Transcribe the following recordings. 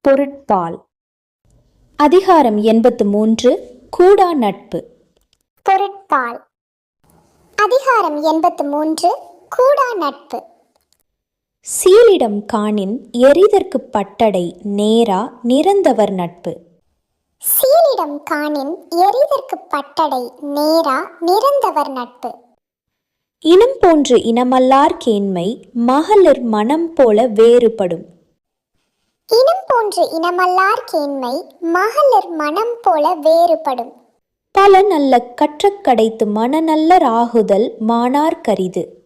பொருட்பால். அதிகாரம் எண்பத்து மூன்று கூடா நட்பு. பொருட்பால். அதிகாரம் எண்பத்து மூன்று கூடா நட்பு. சீலிடம் காணின் எரிதற்குப் பட்டடை நேரா நிறந்தவர் நட்பு. சீலிடம் காணின் எரிதற்கு பட்டடை நேரா நிறந்தவர் நட்பு. இனம் போன்று இனமல்லார் கேண்மை மகளிர் மனம் போல வேறுபடும். இனம் போன்று இனமல்லார் கேண்மை மகளிர் மனம் போல வேறுபடும். பல நல்ல கற்றக் கடைத்து மனநல்லர் ஆகுதல் மானார் கரிது.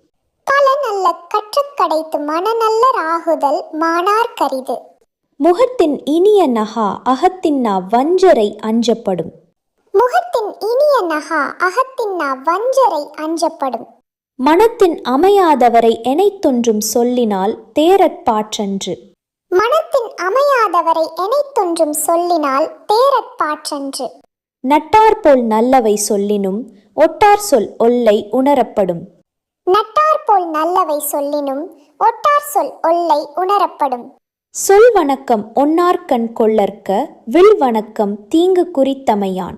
கற்றுக் கடைத்து மனநல்லர் ஆகுதல் மானார் கரிது. முகத்தின் இனிய நகா அகத்தின்னா வஞ்சரை அஞ்சப்படும். முகத்தின் இனிய நகா அகத்தின்னா வஞ்சரை அஞ்சப்படும். மனத்தின் அமையாதவரை எனைத்தொன்றும் சொல்லினால் தேரற்பாற்றன்று மனத்தின் அமையாதவரை எனைத்தொன்றும் சொல்லினால் தேரற்பாற்றன்று நட்டார் போல் நல்லவை சொல்லினும் ஒட்டார் சொல் ஒல்லை உணரப்படும். நட்டார் போல் நல்லவை சொல்லினும் ஒட்டார் சொல் ஒல்லை உணரப்படும். சொல் வணக்கம் ஒன்னார்கண் கொள்ளற்க வில் வணக்கம் தீங்கு குறித்தமையான்.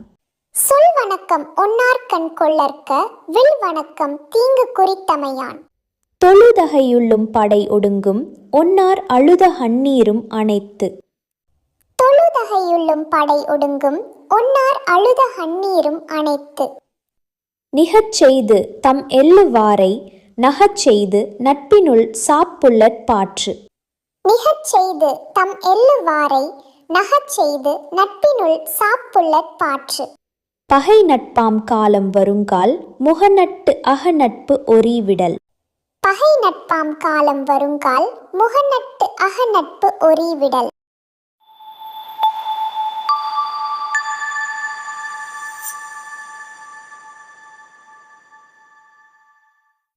சொல் வணக்கம் ஒன்னார்கண் கொள்ளற்க வில் வணக்கம் தீங்கு குறித்தமையான். தொழுதகையுள்ளும் படை ஒடுங்கும் ஒன்னார் அழுத ஹன்னீரும் அனைத்து தொழுதகையுள்ளும் படை ஒடுங்கும் ஒன்னார் அழுத ஹன்னீரும் அனைத்து நிகச் செய்து தம் எள்ளுவாரை நகச் செய்து நட்பினுள் சாப்புள்ளற் பாற்று. நிகச் செய்து தம் எள்ளுவாரை நகச் செய்து நட்பினுள் சாப்புள்ளற் பாற்று. பகை நட்பாம் காலம் வருங்கால் முகநட்டு அகநட்பு ஒரிவிடல். பகை நட்பாம் காலம் வருங்கால் முகநட்டு அகநட்பு ஒரிவிடல்.